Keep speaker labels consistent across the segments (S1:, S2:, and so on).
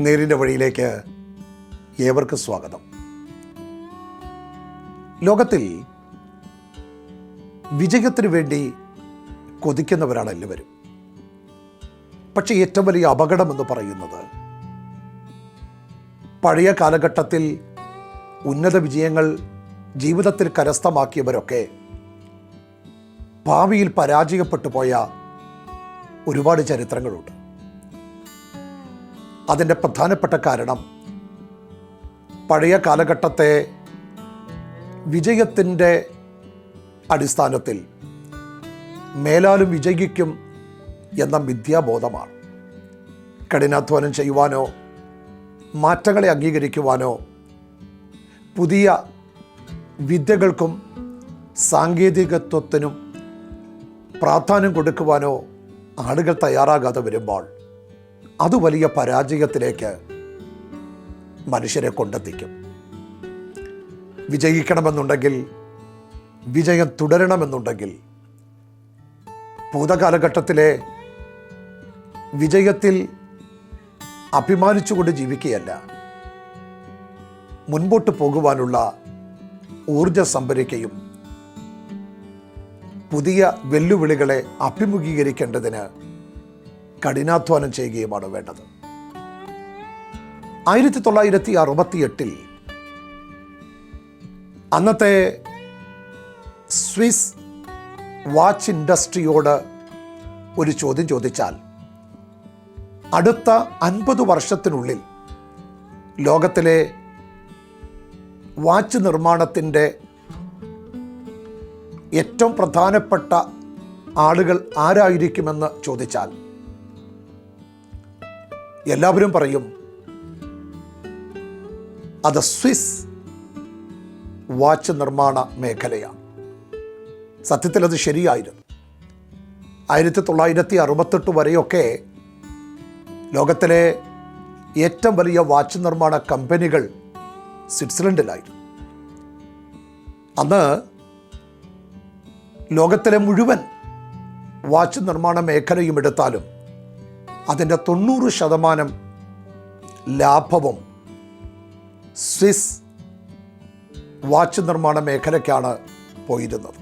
S1: നേരിന്റെ വഴിയിലേക്ക് ഏവർക്കും സ്വാഗതം. ലോകത്തിൽ വിജയത്തിന് വേണ്ടി കൊതിക്കുന്നവരാണ് എല്ലാവരും. പക്ഷേ ഏറ്റവും വലിയ അപകടമെന്ന് പറയുന്നത് പഴയ കാലഘട്ടത്തിൽ ഉന്നത വിജയങ്ങൾ ജീവിതത്തിൽ കരസ്ഥമാക്കിയവരൊക്കെ ഭാവിയിൽ പരാജയപ്പെട്ടു പോയ ഒരുപാട് ചരിത്രങ്ങളുണ്ട്. അതിന്റെ പ്രധാനപ്പെട്ട കാരണം പഴയ കാലഘട്ടത്തെ വിജയത്തിന്റെ അടിസ്ഥാനത്തിൽ മേലാലും വിജയിക്കും എന്ന വിദ്യാബോധമാണ് കഠിനാധ്വാനം ചെയ്യുവാനോ മാറ്റങ്ങളെ അംഗീകരിക്കുവാനോ പുതിയ വിദ്യകൾക്കും സാങ്കേതികത്വത്തിനും പ്രാധാന്യം കൊടുക്കുവാനോ ആളുകൾ തയ്യാറാകാതെ വരുമ്പോൾ അത് വലിയ പരാജയത്തിലേക്ക് മനുഷ്യരെ കൊണ്ടെത്തിക്കും. വിജയിക്കണമെന്നുണ്ടെങ്കിൽ വിജയം തുടരണമെന്നുണ്ടെങ്കിൽ ഭൂതകാലഘട്ടത്തിലെ വിജയത്തിൽ അഭിമാനിച്ചുകൊണ്ട് ജീവിക്കുകയല്ല മുൻപോട്ട് പോകുവാനുള്ള ഊർജ സംഭരിക്കുകയും പുതിയ വെല്ലുവിളികളെ അഭിമുഖീകരിക്കേണ്ടതിന് കഠിനാധ്വാനം ചെയ്യുകയുമാണ് വേണ്ടത്. ആയിരത്തി തൊള്ളായിരത്തി അറുപത്തിയെട്ടിൽ അന്നത്തെ സ്വിസ് വാച്ച് ഇൻഡസ്ട്രിയോട് ഒരു ചോദ്യം ചോദിച്ചാൽ അടുത്ത അൻപത് വർഷത്തിനുള്ളിൽ ലോകത്തിലെ വാച്ച് നിർമ്മാണത്തിന്റെ ഏറ്റവും പ്രധാനപ്പെട്ട ആളുകൾ ആരായിരിക്കുമെന്ന് ചോദിച്ചാൽ എല്ലാവരും പറയും അത് സ്വിസ് വാച്ച് നിർമ്മാണ മേഖലയാണ്. സത്യത്തിൽ അത് ശരിയായിരുന്നു. ആയിരത്തി തൊള്ളായിരത്തി അറുപത്തെട്ട് വരെയൊക്കെ ലോകത്തിലെ ഏറ്റവും വലിയ വാച്ച് നിർമ്മാണ കമ്പനികൾ സ്വിറ്റ്സർലൻഡിലായിരുന്നു. അന്ന് ലോകത്തിലെ മുഴുവൻ വാച്ച് നിർമ്മാണ മേഖലയും എടുത്താലും അതിന്റെ തൊണ്ണൂറ് ശതമാനം ലാഭവും സ്വിസ് വാച്ച് നിർമ്മാണ മേഖലയ്ക്കാണ് പോയിരുന്നത്.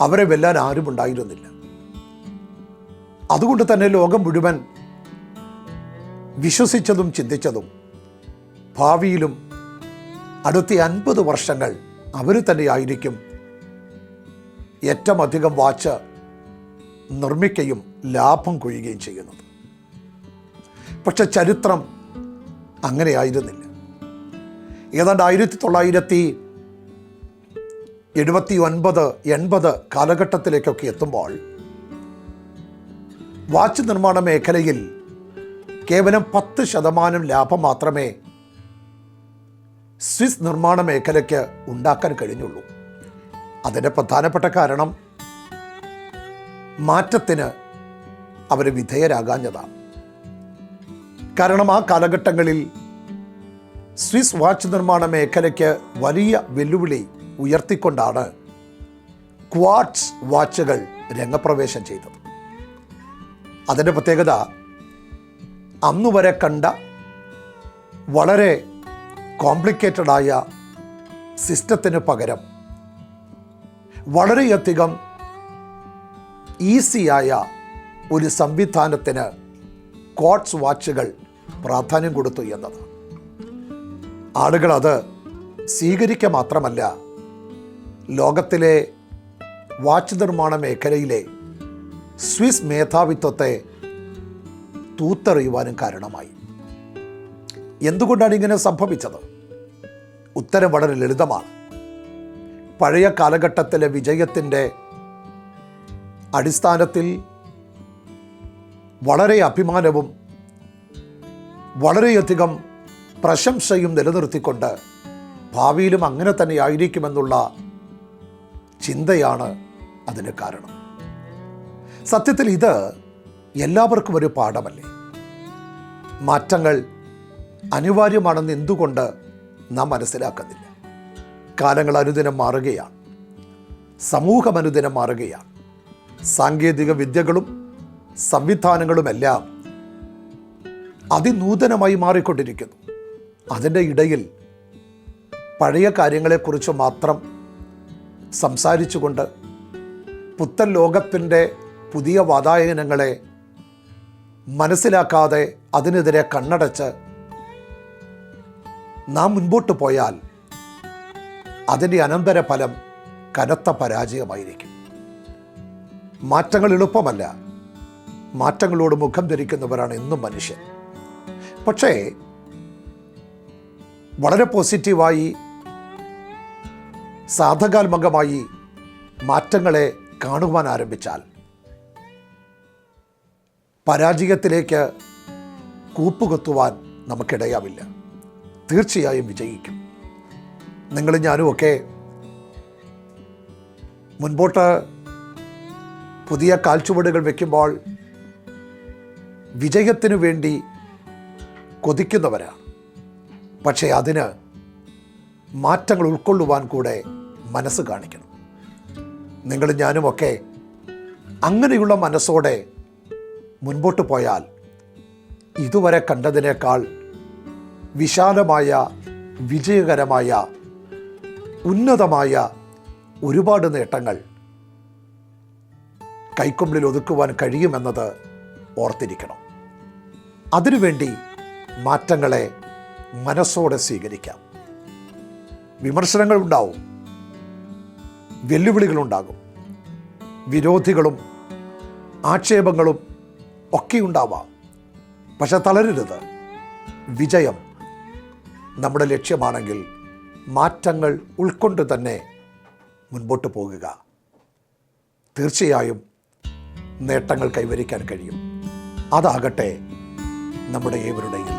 S1: അവരെ വെല്ലാൻ ആരും ഉണ്ടായിരുന്നില്ല. അതുകൊണ്ട് തന്നെ ലോകം മുഴുവൻ വിശ്വസിച്ചതും ചിന്തിച്ചതും ഭാവിയിലും അടുത്ത അൻപത് വർഷങ്ങൾ അവർ തന്നെയായിരിക്കും ഏറ്റവും അധികം വാച്ച് നിർമ്മിക്കുകയും ലാഭം കൊയ്യുകയും ചെയ്യുന്നത്. പക്ഷെ ചരിത്രം അങ്ങനെയായിരുന്നില്ല. ഏതാണ്ട് ആയിരത്തി തൊള്ളായിരത്തി എഴുപത്തി ഒൻപത് എൺപത് കാലഘട്ടത്തിലേക്കൊക്കെ എത്തുമ്പോൾ വാച്ച് നിർമ്മാണ മേഖലയിൽ കേവലം പത്ത് ശതമാനം ലാഭം മാത്രമേ സ്വിസ് നിർമ്മാണ മേഖലയ്ക്ക് ഉണ്ടാക്കാൻ കഴിഞ്ഞുള്ളൂ. അതിന്റെ പ്രധാനപ്പെട്ട കാരണം മാറ്റത്തിന് അവർ വിധേയരാകാഞ്ഞതാണ് കാരണം ആ കാലഘട്ടങ്ങളിൽ സ്വിസ് വാച്ച് നിർമ്മാണ മേഖലയ്ക്ക് വലിയ വെല്ലുവിളി ഉയർത്തിക്കൊണ്ടാണ് ക്വാഡ്സ് വാച്ചുകൾ രംഗപ്രവേശം ചെയ്തത്. അതിന്റെ പ്രത്യേകത അന്നുവരെ കണ്ട വളരെ കോംപ്ലിക്കേറ്റഡായ സിസ്റ്റത്തിന് പകരം വളരെയധികം ഈസിയായ ഒരു സംവിധാനത്തിന് കോട്സ് വാച്ചുകൾ പ്രാധാന്യം കൊടുത്തു എന്നത്. ആളുകൾ അത് സ്വീകരിക്കുക മാത്രമല്ല ലോകത്തിലെ വാച്ച് നിർമ്മാണ മേഖലയിലെ സ്വിസ് മേധാവിത്വത്തെ തൂത്തെറിയുവാനും കാരണമായി. എന്തുകൊണ്ടാണ് ഇങ്ങനെ സംഭവിച്ചത്? ഉത്തരം വളരെ ലളിതമാണ്. പഴയ കാലഘട്ടത്തിലെ വിജയത്തിന്റെ അടിസ്ഥാനത്തിൽ വളരെ അഭിമാനവും വളരെയധികം പ്രശംസയും നിലനിർത്തിക്കൊണ്ട് ഭാവിയിലും അങ്ങനെ തന്നെ ആയിരിക്കുമെന്നുള്ള ചിന്തയാണ് അതിന് കാരണം. സത്യത്തിൽ ഇത് എല്ലാവർക്കും ഒരു പാഠമല്ലേ? മാറ്റങ്ങൾ അനിവാര്യമാണെന്ന് എന്തുകൊണ്ട് നാം മനസ്സിലാക്കുന്നില്ല? കാലങ്ങൾ അനുദിനം മാറുകയാണ്. സമൂഹം അനുദിനം മാറുകയാണ്. സാങ്കേതിക വിദ്യകളും സംവിധാനങ്ങളുമെല്ലാം അതിനൂതനമായി മാറിക്കൊണ്ടിരിക്കുന്നു. അതിന്റെ ഇടയിൽ പഴയ കാര്യങ്ങളെക്കുറിച്ച് മാത്രം സംസാരിച്ചുകൊണ്ട് പുത്തൻ ലോകത്തിന്റെ പുതിയ വാതായനങ്ങളെ മനസ്സിലാക്കാതെ അതിനെതിരെ കണ്ണടച്ച് നാം മുൻപോട്ട് പോയാൽ അതിന്റെ അനന്തരഫലം കനത്ത പരാജയമായിരിക്കും. മാറ്റങ്ങൾ എളുപ്പമല്ല. മാറ്റങ്ങളോട് മുഖം ധരിക്കുന്നവരാണ് എന്നും മനുഷ്യൻ. പക്ഷേ വളരെ പോസിറ്റീവായി സാധകാത്മകമായി മാറ്റങ്ങളെ കാണുവാൻ ആരംഭിച്ചാൽ പരാജയത്തിലേക്ക് കൂപ്പുകുത്തുവാൻ നമുക്കിടയാവില്ല. തീർച്ചയായും വിജയിക്കും. നിങ്ങളും ഞാനും ഒക്കെ മുൻപോട്ട് പുതിയ കാൽച്ചുവടുകൾ വയ്ക്കുമ്പോൾ വിജയത്തിനു വേണ്ടി കൊതിക്കുന്നവരാണ് പക്ഷേ അതിന് മാറ്റങ്ങൾ ഉൾക്കൊള്ളുവാൻ കൂടെ മനസ്സ് കാണിക്കണം. നിങ്ങളും ഞാനുമൊക്കെ അങ്ങനെയുള്ള മനസ്സോടെ മുൻപോട്ട് പോയാൽ ഇതുവരെ കണ്ടതിനേക്കാൾ വിശാലമായ വിജയകരമായ ഉന്നതമായ ഒരുപാട് നേട്ടങ്ങൾ കൈക്കൊമ്പിളിൽ ഒതുക്കുവാൻ കഴിയുമെന്നത് ഓർത്തിരിക്കണം. അതിനുവേണ്ടി മാറ്റങ്ങളെ മനസ്സോടെ സ്വീകരിക്കാം. വിമർശനങ്ങൾ ഉണ്ടാവും വെല്ലുവിളികളുണ്ടാകും. വിരോധികളും ആക്ഷേപങ്ങളും ഒക്കെ ഉണ്ടാവാം പക്ഷെ തളരരുത്. വിജയം നമ്മുടെ ലക്ഷ്യമാണെങ്കിൽ മാറ്റങ്ങൾ ഉൾക്കൊണ്ട് തന്നെ മുൻപോട്ട് പോകുക. തീർച്ചയായും നേട്ടങ്ങൾ കൈവരിക്കാൻ കഴിയും. അതാകട്ടെ നമ്മുടെ ഏവരുടെയും